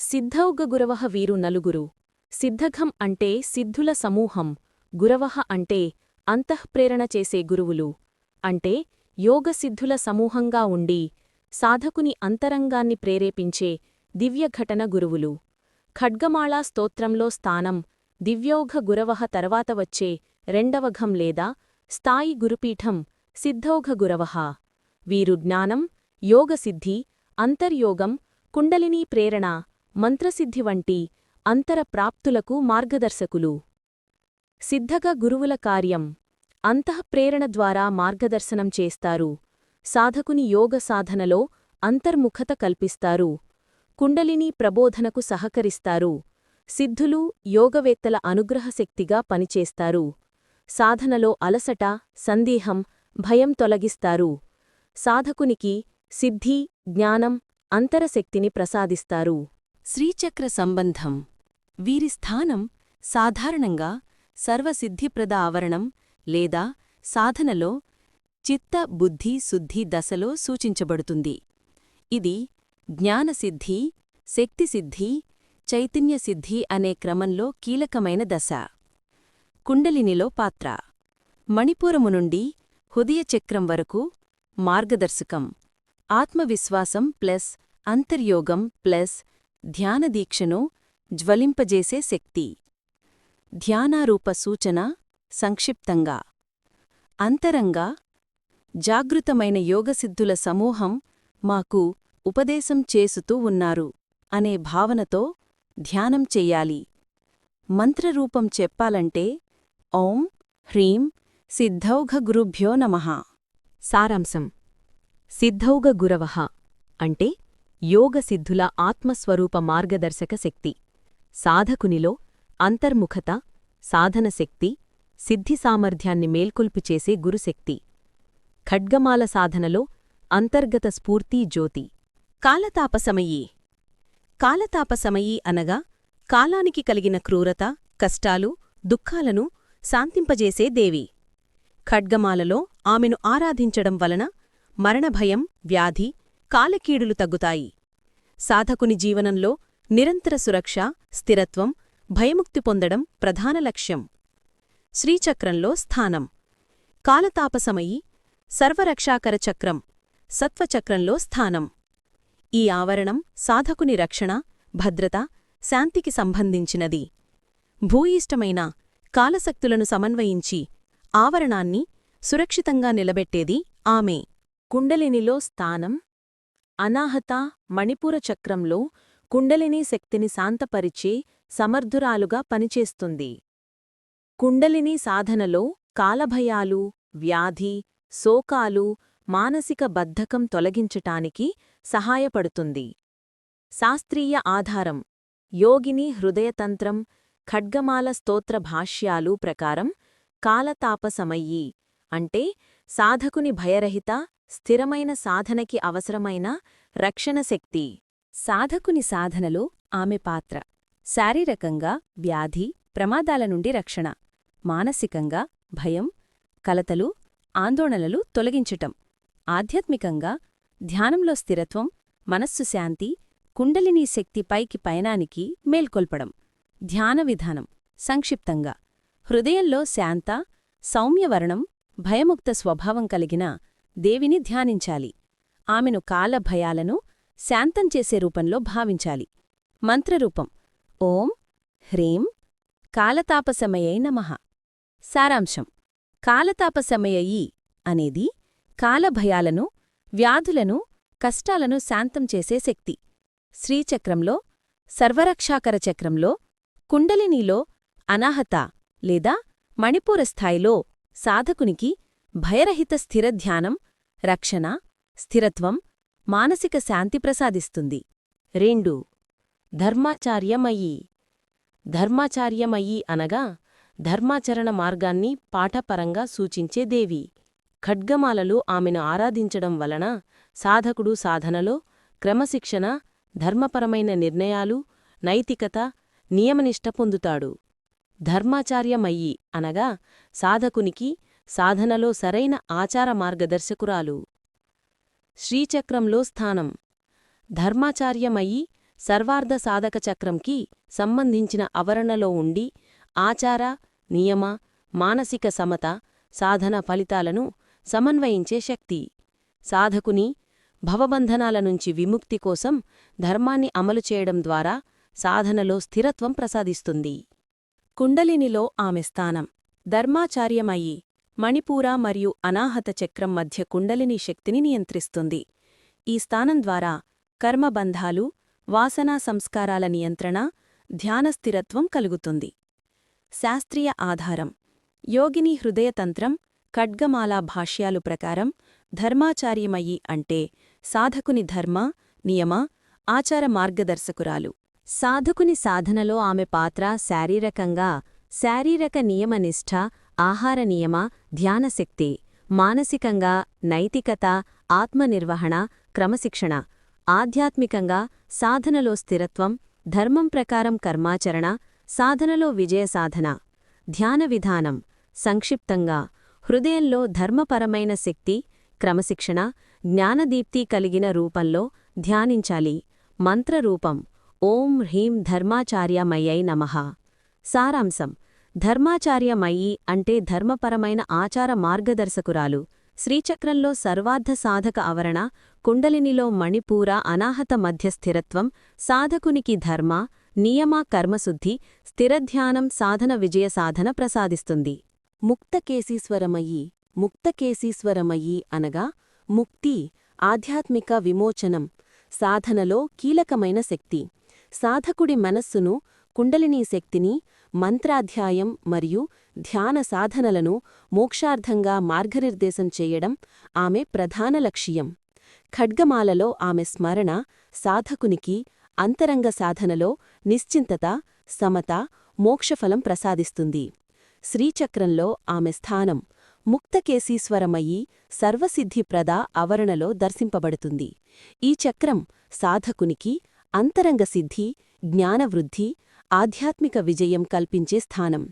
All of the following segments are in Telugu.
సిద్ధౌగ గురవః వీరు నలుగురు. సిద్ధఘం అంటే సిద్ధుల సమూహం గురవః అంటే అంతఃప్రేరణ చేసే గురువులు. అంటే యోగసిద్ధుల సమూహంగా ఉండి సాధకుని అంతరంగాన్ని ప్రేరేపించే దివ్యఘటన గురువులు. ఖడ్గమాళా స్తోత్రంలో స్థానం దివ్యోఘ గురవహ తర్వాత వచ్చే రెండవఘం లేదా స్థాయి గురుపీఠం సిద్ధౌఘ గురవః వీరు జ్ఞానం యోగసిద్ధి అంతర్యోగం కుండలినీ ప్రేరణ మంత్రసిద్ధి వంటి అంతర ప్రాప్తులకు మార్గదర్శకులు. సిద్ధగ గురువుల కార్యం. అంతఃప్రేరణ ద్వారా మార్గదర్శనం చేస్తారు. సాధకుని యోగ సాధనలో అంతర్ముఖత కల్పిస్తారు. కుండలినీ ప్రబోధనకు సహకరిస్తారు. సిద్ధులు యోగవేత్తల అనుగ్రహశక్తిగా పనిచేస్తారు. సాధనలో అలసట సందేహం భయం తొలగిస్తారు. సాధకునికి సిద్ధి జ్ఞానం అంతరశక్తిని ప్రసాదిస్తారు. శ్రీచక్ర సంబంధం. వీరి స్థానం సాధారణంగా సర్వసిద్ధిప్రద ఆవరణం లేదా సాధనలో చిత్త బుద్ధి శుద్ధి దశలో సూచించబడుతుంది. ఇది జ్ఞానసిద్ధి శక్తిసిద్ధి చైతన్యసిద్ధి అనే క్రమంలో కీలకమైన దశ. కుండలినిలో పాత్ర. మణిపూరము నుండి హృదయచక్రం వరకు మార్గదర్శకం. ఆత్మవిశ్వాసం ప్లస్ అంతర్యోగం ప్లస్ ధ్యానదీక్షను జ్వలింపజేసే శక్తి. ధ్యానారూప సూచన సంక్షిప్తంగా. అంతరంగా జాగృతమైన యోగసిద్ధుల సమూహం మాకు ఉపదేశం చేసుతూ ఉన్నారు అనే భావనతో ధ్యానం చెయ్యాలి మంత్రరూపం చెప్పాలంటే ఓం హ్రీం సిద్ధౌఘ గురుభ్యో నమః. సారాంశం సిద్ధౌఘ గురవః అంటే యోగసిద్ధుల ఆత్మస్వరూప మార్గదర్శక శక్తి. సాధకునిలో అంతర్ముఖత సాధనశక్తి సిద్ధి సామర్థ్యాన్ని మేల్కొల్పు చేసే గురుశక్తి ఖడ్గమాల సాధనలో అంతర్గత స్ఫూర్తి జ్యోతి. కాలతాపసమయీ. కాలతాపసమయీ అనగా కాలానికి కలిగిన క్రూరత కష్టాలు దుఃఖాలను శాంతింపజేసే దేవి. ఖడ్గమాలలో ఆమెను ఆరాధించడం వలన మరణభయం వ్యాధి కాలకీడులు తగ్గుతాయి. సాధకుని జీవనంలో నిరంతర సురక్ష స్థిరత్వం భయముక్తి పొందడం ప్రధాన లక్ష్యం. శ్రీచక్రంలో స్థానం. కాలతాపసమయి సర్వరక్షాకర చక్రం సత్వచక్రంలో స్థానం. ఈ ఆవరణం సాధకుని రక్షణ భద్రత శాంతికి సంబంధించినది. భూయిష్టమైన కాలశక్తులను సమన్వయించి ఆవరణాన్ని సురక్షితంగా నిలబెట్టేది ఆమె. కుండలినిలో స్థానం అనాహత మణిపుర చక్రంలో కుండలిని శక్తిని శాంతపరిచే సమర్థురాలుగా పనిచేస్తుంది. కుండలిని సాధనలో కాలభయాలు వ్యాధి శోకాలు మానసిక బద్ధకం తొలగించటానికి సహాయపడుతుంది. శాస్త్రీయ ఆధారం యోగిని హృదయతంత్రం ఖడ్గమాల స్తోత్ర భాష్యాలు ప్రకారం కాలతాపసమయ్యి అంటే సాధకుని భయరహిత స్థిరమైన సాధనకి అవసరమైన రక్షణశక్తి సాధకుని సాధనలో ఆమె పాత్ర. శారీరకంగా వ్యాధి ప్రమాదాల నుండి రక్షణ. మానసికంగా భయం కలతలు ఆందోళనలు తొలగించటం. ఆధ్యాత్మికంగా ధ్యానంలో స్థిరత్వం మనస్సు శాంతి కుండలినీ శక్తి పైకి పయనానికి మేల్కొల్పడం. ధ్యాన విధానం. సంక్షిప్తంగా. హృదయంలో శాంత సౌమ్యవర్ణం భయముక్త స్వభావం కలిగిన దేవిని ధ్యానించాలి. ఆమెను కాలభయాలను శాంతం చేసే రూపంలో భావించాలి. మంత్రరూపం. ఓం హ్రీం కాలతాపసమయై నమః. సారాంశం. కాలతాపసమయయి అనేది కాలభయాలను వ్యాధులను కష్టాలను శాంతం చేసే శక్తి. శ్రీచక్రంలో సర్వరక్షాకర చక్రంలో కుండలినీలో అనాహత లేదా మణిపూర స్థాయిలో సాధకునికి భయరహిత స్థిర ధ్యానం రక్షణ స్థిరత్వం మానసిక శాంతి ప్రసాదిస్తుంది. రెండు. ధర్మాచార్యమయీ ధర్మాచార్యమయీ అనగా ధర్మాచరణ మార్గాన్ని పాఠపరంగా సూచించే దేవి. ఖడ్గమాలలు ఆమెను ఆరాధించడం వలన సాధకుడు సాధనలో క్రమశిక్షణ ధర్మపరమైన నిర్ణయాలు నైతికత నియమనిష్ట పొందుతాడు. ధర్మాచార్యమయ్యి అనగా సాధకునికి సాధనలో సరైన ఆచార మార్గదర్శకురాలు. శ్రీచక్రంలో స్థానం. ధర్మాచార్యమయ్యి సర్వార్ధ సాధక చక్రంకి సంబంధించిన అవరణలో ఉండి ఆచార నియమ మానసిక సమత సాధన ఫలితాలను సమన్వయించే శక్తి. సాధకుని భవబంధనాల నుంచి విముక్తి కోసం ధర్మాన్ని అమలు చేయడం ద్వారా సాధనలో స్థిరత్వం ప్రసాదిస్తుంది. కుండలినిలో ఆమె స్థానం. ధర్మాచార్యమయి మణిపూర మరియు అనాహత చక్రం మధ్య కుండలిని శక్తిని నియంత్రిస్తుంది. ఈ స్థానం ద్వారా కర్మబంధాలు వాసనా సంస్కారాల నియంత్రణ ధ్యానస్థిరత్వం కలుగుతుంది. శాస్త్రీయ ఆధారం. యోగిని హృదయతంత్రం ఖడ్గమాలా భాష్యాలు ప్రకారం ధర్మాచార్యమయి అంటే సాధకుని ధర్మ నియమ ఆచార మార్గదర్శకురాలు. సాధకుని సాధనలో ఆమె పాత్ర శారీరకంగా శారీరక నియమనిష్ఠ ఆహార నియమ ధ్యానశక్తి మానసికంగా నైతికత ఆత్మనిర్వహణ క్రమశిక్షణ ఆధ్యాత్మికంగా సాధనలో స్థిరత్వం ధర్మం ప్రకారం కర్మాచరణ సాధనలో విజయ సాధన ధ్యాన విధానం సంక్షిప్తంగా హృదయంలో ధర్మపరమైన శక్తి క్రమశిక్షణ జ్ఞానదీప్తి కలిగిన రూపంలో ధ్యానించాలి మంత్రరూపం ఓం హ్రీం ధర్మాచార్యమయ్యై నమః. సారాంశం. ధర్మాచార్యమయ్యి అంటే ధర్మపరమైన ఆచార మార్గదర్శకురాలు. శ్రీచక్రంలో సర్వార్థ సాధక ఆవరణ కుండలినిలో మణిపూర అనాహత మధ్య స్థిరత్వం సాధకునికి ధర్మ నియమ కర్మశుద్ధి స్థిరధ్యానం సాధన విజయ సాధన ప్రసాదిస్తుంది. ముక్తకేశీశ్వరమయ్యి ముక్తకేశీశ్వరమయ్యి అనగా ముక్తి ఆధ్యాత్మిక విమోచనం సాధనలో కీలకమైన శక్తి. సాధకుడి మనస్సును కుండలినీ శక్తిని మంత్రాధ్యాయం మరియు ధ్యాన సాధనలను మోక్షార్థంగా మార్గనిర్దేశం చేయడం ఆమె ప్రధాన లక్ష్యం. ఖడ్గమాలలో ఆమె స్మరణ సాధకునికి అంతరంగ సాధనలో నిశ్చింతత సమత మోక్షఫలం ప్రసాదిస్తుంది. శ్రీచక్రంలో ఆమె స్థానం ముక్తకేశీశ్వరమయ్యి సర్వసిద్ధిప్రద అవరణలో దర్శింపబడుతుంది. ఈ చక్రం సాధకునికి అంతరంగ సిద్ధి జ్ఞానవృద్ధి ఆధ్యాత్మిక విజయం కల్పించే స్థానం.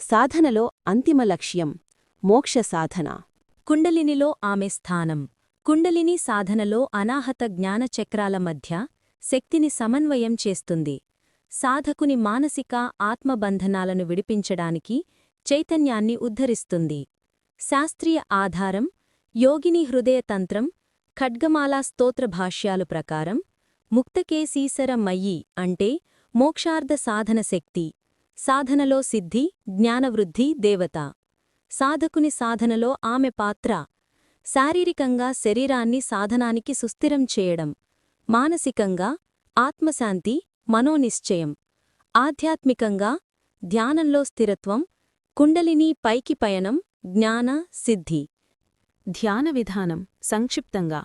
సాధనలో అంతిమ లక్ష్యం మోక్ష సాధన. కుండలినిలో ఆమె స్థానం. కుండలిని సాధనలో అనాహత జ్ఞానచక్రాల మధ్య శక్తిని సమన్వయం చేస్తుంది. సాధకుని మానసిక ఆత్మబంధనాలను విడిపించడానికి చైతన్యాన్ని ఉద్ధరిస్తుంది. శాస్త్రీయ ఆధారం యోగిని హృదయతంత్రం ఖడ్గమాలా స్తోత్ర భాష్యాలు ప్రకారం ముక్తకేశీసర మయ్యి అంటే మోక్షార్థ సాధన శక్తి సాధనలో సిద్ధి జ్ఞానవృద్ధి దేవత. సాధకుని సాధనలో ఆమె పాత్ర శారీరకంగా శరీరాన్ని సాధనానికి సుస్థిరం చేయడం మానసికంగా ఆత్మశాంతి మనోనిశ్చయం. ఆధ్యాత్మికంగా ధ్యానంలో స్థిరత్వం కుండలిని పైకి పయనం జ్ఞాన సిద్ధి. ధ్యాన విధానం సంక్షిప్తంగా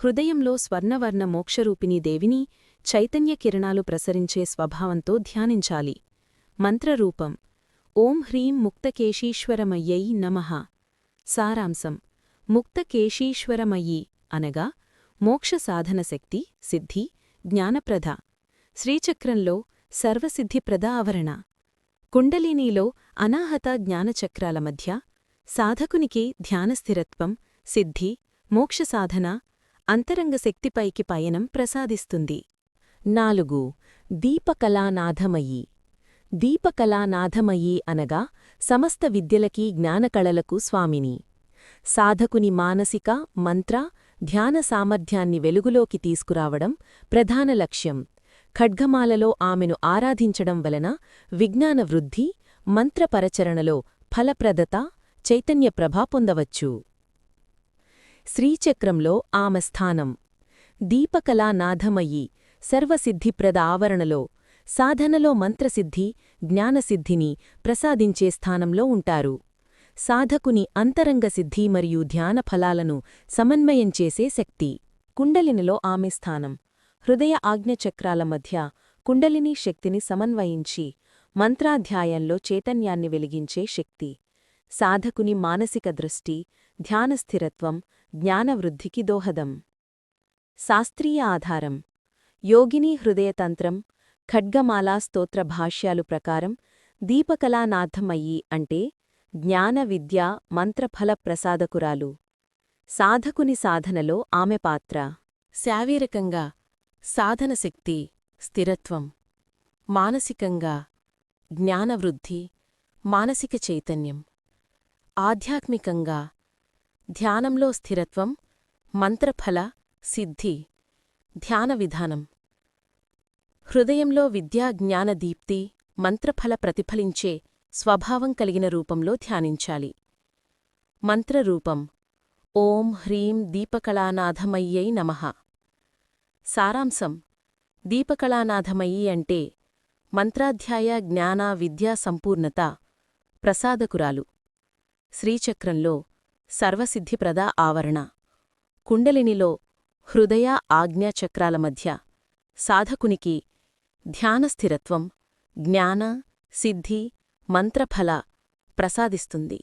హృదయంలో స్వర్ణవర్ణ మోక్షరూపిణీ దేవిని చైతన్య కిరణాలు ప్రసరించే స్వభావంతో ధ్యానించాలి. మంత్రరూపం. ఓం హ్రీం ముక్తకేశీశ్వరమయ్యై నమః. సారాంశం. ముక్తకేశీశ్వరమయ్యి అనగా మోక్ష సాధన శక్తి సిద్ధి జ్ఞానప్రద. శ్రీచక్రంలో సర్వసిద్ధిప్రద ఆవరణ. కుండలినీలో అనాహత జ్ఞానచక్రాల మధ్య సాధకునికి ధ్యానస్థిరత్వం సిద్ధి మోక్షసాధన అంతరంగ శక్తిపైకి పయనం ప్రసాదిస్తుంది. నాలుగు దీపకళానాథమయీ దీపకళానాథమయీ అనగా సమస్త విద్యలకీ జ్ఞానకళలకు స్వామిని. సాధకుని మానసిక మంత్ర ధ్యాన సామర్థ్యాన్ని వెలుగులోకి తీసుకురావడం ప్రధాన లక్ష్యం. ఖడ్గమాలలో ఆమెను ఆరాధించడం వలన విజ్ఞాన వృద్ధి మంత్రపరచరణలో ఫలప్రదత చైతన్య ప్రభా పొందవచ్చు. శ్రీచక్రంలో ఆమె స్థానం. దీపకళానాథమయ్యి సర్వసిద్ధిప్రద ఆవరణలో సాధనలో మంత్రసిద్ధి జ్ఞానసిద్ధిని ప్రసాదించే స్థానంలో ఉంటారు. సాధకుని అంతరంగ సిద్ధి మరియు ధ్యాన ఫలాలను సమన్వయం చేసే శక్తి. కుండలినిలో ఆమె స్థానం. హృదయ ఆజ్ఞచక్రాల మధ్య కుండలిని శక్తిని సమన్వయించి మంత్రాధ్యాయంలో చైతన్యాన్ని వెలిగించే శక్తి. సాధకుని మానసిక దృష్టి ధ్యానస్థిరత్వం జ్ఞానవృద్ధికి దోహదం శాస్త్రీయ ఆధారం యోగిని హృదయతంత్రం ఖడ్గమాలా స్తోత్ర భాష్యాలు ప్రకారం దీపకళానాథమయ్యి అంటే జ్ఞాన విద్య మంత్రఫల ప్రసాదకురాలు సాధకుని సాధనలో ఆమె పాత్ర శారీరకంగా సాధనశక్తి స్థిరత్వం మానసికంగా జ్ఞానవృద్ధి మానసిక చైతన్యం ఆధ్యాత్మికంగా ధ్యానంలో స్థిరత్వం మంత్రఫల సిద్ధి ధ్యాన విధానం. హృదయంలో విద్యాజ్ఞానదీప్తి మంత్రఫల ప్రతిఫలించే స్వభావం కలిగిన రూపంలో ధ్యానించాలి. మంత్రరూపం. ఓం హ్రీం దీపకళానాథమయ్యై నమః. సారాంశం. దీపకళానాథమయ్యి అంటే మంత్రాధ్యాయ జ్ఞాన విద్యా సంపూర్ణత ప్రసాదకురాలు. శ్రీచక్రంలో సర్వసిద్ధిప్రద ఆవరణ. కుండలినిలో హృదయ ఆజ్ఞాచక్రాల మధ్య సాధకునికి ధ్యానస్థిరత్వం జ్ఞాన సిద్ధి మంత్రఫల ప్రసాదిస్తుంది.